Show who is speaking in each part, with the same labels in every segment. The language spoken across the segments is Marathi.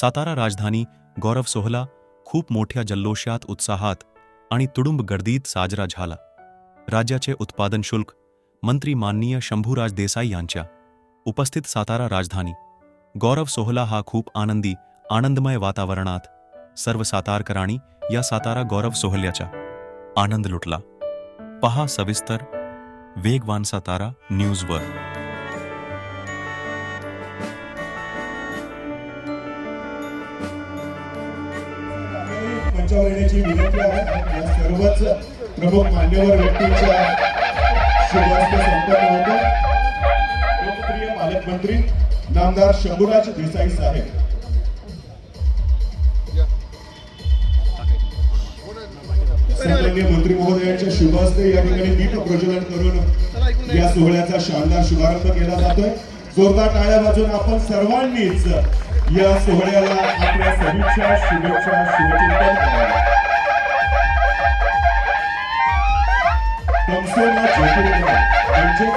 Speaker 1: सातारा राजधानी गौरव सोहला खूप मोठ्या जल्लोषात उत्साहात आणि तुडुंब गर्दीत साजरा झाला. राज्याचे उत्पादन शुल्क मंत्री माननीय शंभूराज देसाई यांच्या. उपस्थित सातारा राजधानी गौरव सोहला हा खूप आनंदी आनंदमय वातावरणात सर्व सातारकरांनी या सातारा गौरव सोहल्याचा आनंद लुटला. पहा सविस्तर वेगवान सातारा न्यूजवर.
Speaker 2: मंचावर येण्याची विनंती आहे. या सर्वच प्रमुख मान्यवर व्यक्तींच्या शुभास्ते संपन्न होतो. लोकप्रिय पालकमंत्री नामदार शंभूराज देसाई साहेब. सन्माननीय मंत्री महोदयांच्या शुभ हस्ते या ठिकाणी दीप प्रज्वलन करून या सोहळ्याचा शानदार शुभारंभ केला जातोय. जोरदार टाळ्या वाजून आपण सर्वांनीच या सोहळ्याला आपल्या सदिच्छा शुभेच्छा शुभचिंतन म्हणजेच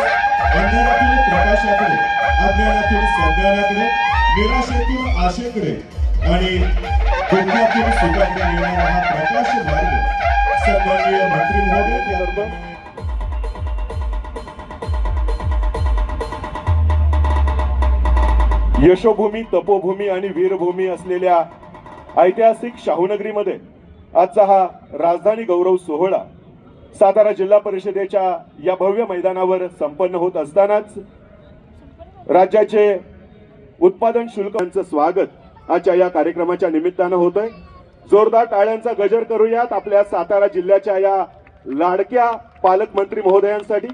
Speaker 2: अंधारातील प्रकाशाकडे अज्ञानातील संज्ञानाकडे निराशेतून आशेकडे आणि दुःखातून सुखाकडे येणारा हा प्रकाश मार्ग सन्माननीय मंत्री महोदय त्याबरोबर
Speaker 3: यशोभूमी तपोभूमी आणि वीरभूमी असलेल्या ऐतिहासिक शाहूनगरीमध्ये आजचा हा राजधानी गौरव सोहळा सातारा जिल्हा परिषदेच्या या भव्य मैदानावर संपन्न होत असतानाच राज्याचे उत्पादन शुल्कांचं स्वागत आजच्या या कार्यक्रमाच्या निमित्तानं होतंय. जोरदार टाळ्यांचा गजर करूयात आपल्या सातारा जिल्ह्याच्या या लाडक्या पालकमंत्री महोदयांसाठी.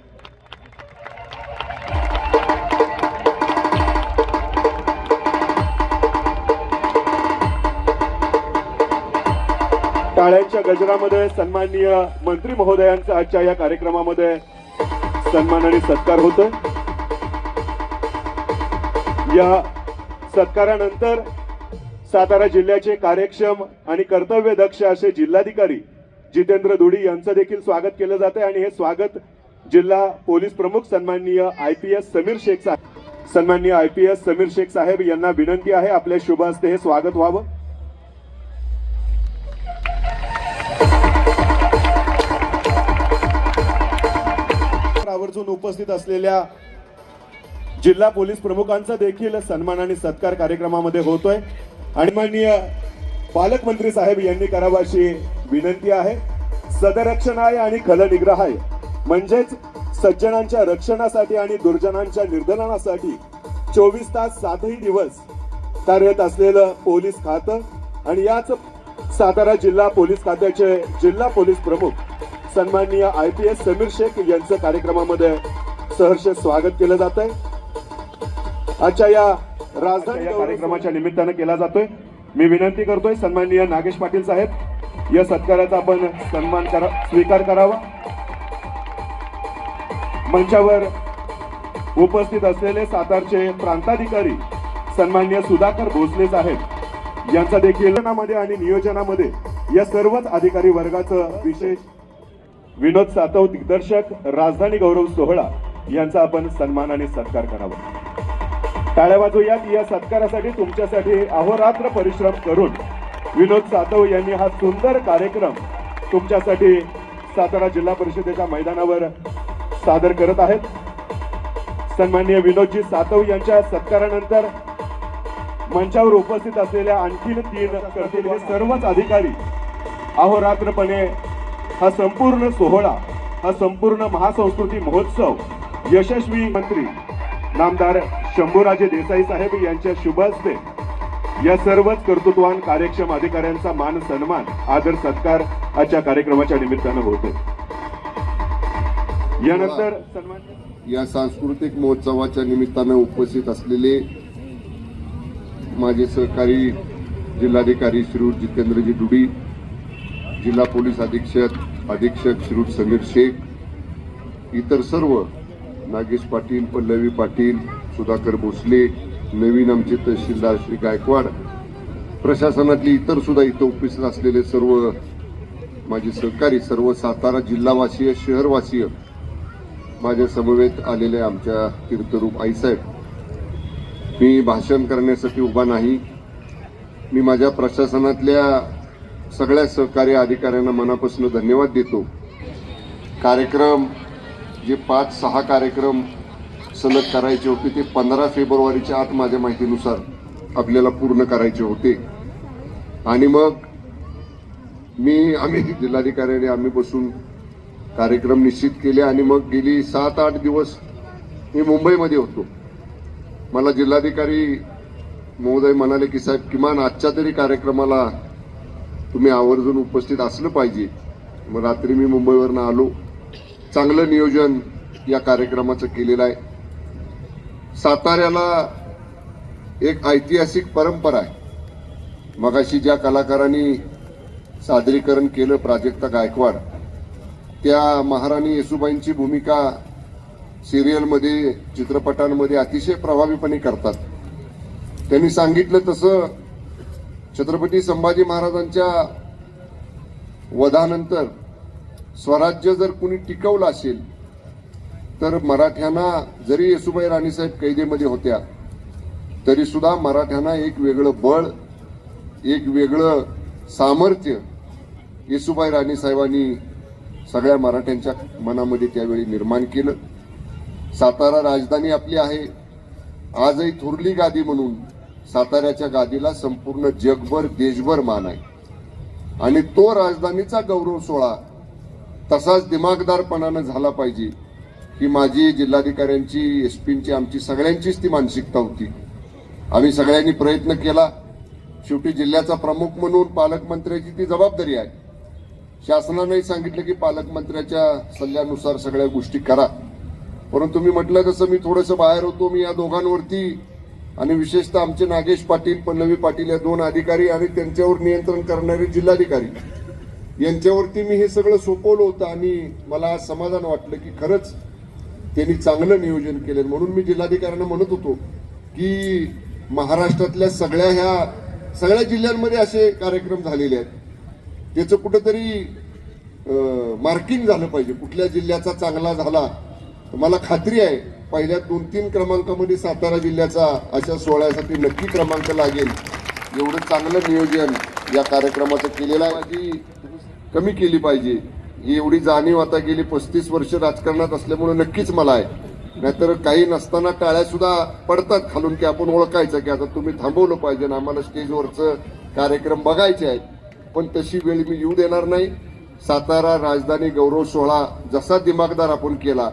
Speaker 3: टाळ्यांच्या गजरामध्ये सन्माननीय मंत्री महोदयांचा आजच्या या कार्यक्रमामध्ये सन्मान आणि सत्कार होतो या सत्कारानंतर सातारा जिल्ह्याचे कार्यक्षम आणि कर्तव्यदक्ष असे जिल्हाधिकारी जितेंद्र धुडी यांचं देखील स्वागत केलं जाते आणि हे स्वागत जिल्हा पोलीस प्रमुख सन्माननीय I P S Samir Shaikh साहेब सन्माननीय I P S Samir Shaikh साहेब यांना विनंती आहे आपल्या शुभ हस्ते हे स्वागत व्हावं. आवर्जून उपस्थित असलेल्या जिल्हा पोलीस प्रमुखांचा देखील सन्मान आणि सत्कार कार्यक्रमामध्ये होतोय. आणि माननीय पालकमंत्री साहेब यांनी करावं अशी विनंती आहे. सदरक्षणाय आणि खलनिग्रहाय म्हणजेच सज्जनांच्या रक्षणासाठी आणि दुर्जनांच्या निर्धनासाठी चोवीस तास सातही दिवस कार्यरत असलेलं पोलीस खातं आणि याच सातारा जिल्हा पोलीस खात्याचे जिल्हा पोलीस प्रमुख सन्माननीय I P S Samir Shaikh यांचं कार्यक्रमामध्ये सहर्ष स्वागत केलं जात आहे आजच्या या राजधानी या कार्यक्रमाच्या निमित्तानं केला जातोय. मी विनंती करतोय सन्माननीय नागेश पाटील साहेब या सत्काराचा आपण सन्मान करा स्वीकार करावा. मंचावर उपस्थित असलेले सातारचे प्रांताधिकारी सन्मान्य सुधाकर भोसले साहेब यांचा देखील आणि नियोजनामध्ये या सर्वच अधिकारी वर्गाचं विशेष विनोद सातव दिग्दर्शक राजधानी गौरव सोहळा यांचा आपण सन्मान आणि सत्कार करावा. टाळ्या वाजवूयात. या सत्कारासाठी तुमच्यासाठी अहोरात्र परिश्रम करून विनोद सातव यांनी हा सुंदर कार्यक्रम तुमच्यासाठी सातारा जिल्हा परिषदेच्या मैदानावर सादर करत आहेत. सन्माननीय विनोदजी सातव यांच्या सत्कारानंतर मंचावर उपस्थित असलेल्या आणखीन तीन करतील हे सर्वच अधिकारी अहोरात्रपणे हा संपूर्ण सोहळा हा संपूर्ण महासंस्कृती महोत्सव यशस्वी मंत्री नामदार शंभूराजे देसाई साहेब यांच्या शुभ हस्ते या सर्वच कर्तृत्वान कार्यक्षम अधिकाऱ्यांचा मान सन्मान आदर सत्कार आजच्या कार्यक्रमाच्या निमित्तानं होतो यानंतर सन्मान
Speaker 4: या सांस्कृतिक महोत्सवाच्या निमित्तानं उपस्थित असलेले माझे सहकारी जिल्हाधिकारी श्री जितेंद्रजी दुडी जिल्हा पोलीस अधीक्षक अधीक्षक श्री समीर शेख इतर सर्व नागेश पाटील पल्लवी पाटील सुधाकर भोसले नवीन आमचे तहसीलदार श्री गायकवाड प्रशासनातली इतर सुद्धा इथं उपस्थित असलेले सर्व माझे सहकारी सर्व सातारा जिल्हावासीय शहरवासीय माझ्या समवेत आलेले आमच्या तीर्थरूप आईसाहेब मी भाषण करण्यासाठी उभा नाही. मी माझ्या प्रशासनातल्या सगळ्या सहकारी अधिकाऱ्यांना मनापासून धन्यवाद देतो. कार्यक्रम जे पाच सहा कार्यक्रम सलग करायचे होते ते पंधरा फेब्रुवारीच्या आत माझ्या माहितीनुसार आपल्याला पूर्ण करायचे होते. आणि मग मी आम्ही जिल्हाधिकाऱ्याने आम्ही बसून कार्यक्रम निश्चित केले आणि मग गेली सात आठ दिवस मी मुंबईमध्ये होतो. मला जिल्हाधिकारी महोदय म्हणाले की साहेब किमान आजच्या तरी कार्यक्रमाला तुम्ही आवर्जून उपस्थित असलं पाहिजे. मग रात्री मी मुंबईवरनं आलो. चांगलं नियोजन या कार्यक्रमाचं केलेलं आहे. साताऱ्याला एक ऐतिहासिक परंपरा आहे. मगाशी ज्या कलाकारांनी सादरीकरण केलं प्राजक्ता गायकवाड त्या महाराणी येसुबाईंची भूमिका सिरियलमध्ये चित्रपटांमध्ये अतिशय प्रभावीपणे करतात. त्यांनी सांगितलं तसं छत्रपती संभाजी महाराजांच्या वधानंतर स्वराज्य जर कुणी टिकवलं असेल तर मराठ्यांना जरी येसुबाई राणीसाहेब कैदेमध्ये होत्या तरी सुद्धा मराठ्यांना एक वेगळं बळ एक वेगळं सामर्थ्य येसुबाई राणीसाहेबांनी सगळ्या मराठ्यांच्या मनामध्ये त्यावेळी निर्माण केलं. सातारा राजधानी आपली आहे. आजही थोरली गादी म्हणून साताऱ्याच्या गादीला संपूर्ण जगभर देशभर मान आहे. आणि तो राजधानीचा गौरव सोहळा तसाच दिमागदारपणानं झाला पाहिजे ही माझी जिल्हाधिकाऱ्यांची एस पींची आमची सगळ्यांचीच ती मानसिकता होती. आम्ही सगळ्यांनी प्रयत्न केला. शेवटी जिल्ह्याचा प्रमुख म्हणून पालकमंत्र्याची ती जबाबदारी आहे. शासनानंही सांगितलं की पालकमंत्र्याच्या सल्ल्यानुसार सगळ्या गोष्टी करा. परंतु मी म्हटलं तसं मी थोडंसं बाहेर होतो मी या दोघांवरती आणि विशेषतः आमचे नागेश पाटील पल्लवी पाटील या दोन अधिकारी आणि त्यांच्यावर नियंत्रण करणारे जिल्हाधिकारी. यांच्यावरती मी हे सगळं सोपवलं होतं आणि मला समाधान वाटलं की खरंच त्यांनी चांगलं नियोजन केलं. म्हणून मी जिल्हाधिकाऱ्यांना म्हणत होतो की महाराष्ट्रातल्या सगळ्या ह्या सगळ्या जिल्ह्यांमध्ये असे कार्यक्रम झालेले आहेत. त्याचं कुठंतरी मार्किंग झालं पाहिजे. कुठल्या जिल्ह्याचा चांगला झाला मला खात्री आहे पहिल्या दोन तीन क्रमांकामध्ये सातारा जिल्ह्याचा अशा सोहळ्यासाठी नक्की क्रमांक लागेल. एवढं चांगलं नियोजन या कार्यक्रमाचं केलेलं आहे. माझी कमी केली पाहिजे. ही एवढी जाणीव आता गेली पस्तीस वर्ष राजकारणात असल्यामुळे नक्कीच मला आहे. नाहीतर काही नसताना टाळ्या सुद्धा पडतात खालून की आपण ओळखायचं की आता तुम्ही थांबवलं पाहिजे ना आम्हाला स्टेजवरचं कार्यक्रम बघायचे आहेत. पण तशी वेळ मी येऊ देणार नाही. सातारा राजधानी गौरव सोहळा जसा दिमागदार आपण केला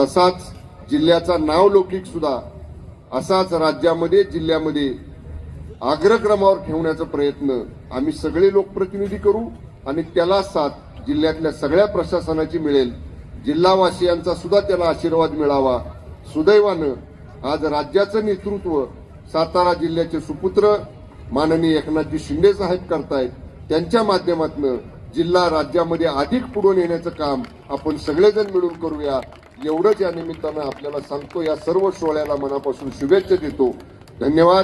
Speaker 4: तसाच जिल्ह्याचा नावलौकिक सुद्धा असाच राज्यामध्ये जिल्ह्यामध्ये अग्रक्रमावर ठेवण्याचा प्रयत्न आम्ही सगळे लोकप्रतिनिधी करू आणि त्याला साथ जिल्ह्यातल्या सगळ्या प्रशासनाची मिळेल. जिल्हावासियांचा सुद्धा त्याला आशीर्वाद मिळावा. सुदैवानं आज राज्याचं नेतृत्व सातारा जिल्ह्याचे सुपुत्र माननीय एकनाथजी शिंदे साहेब करतायत. त्यांच्या माध्यमातून जिल्हा राज्यामध्ये अधिक पुढे नेण्याचं काम आपण सगळेजण मिळून करूया. एवढंच या निमित्तानं आपल्याला सांगतो या सर्व सोहळ्याला मनापासून शुभेच्छा देतो. धन्यवाद.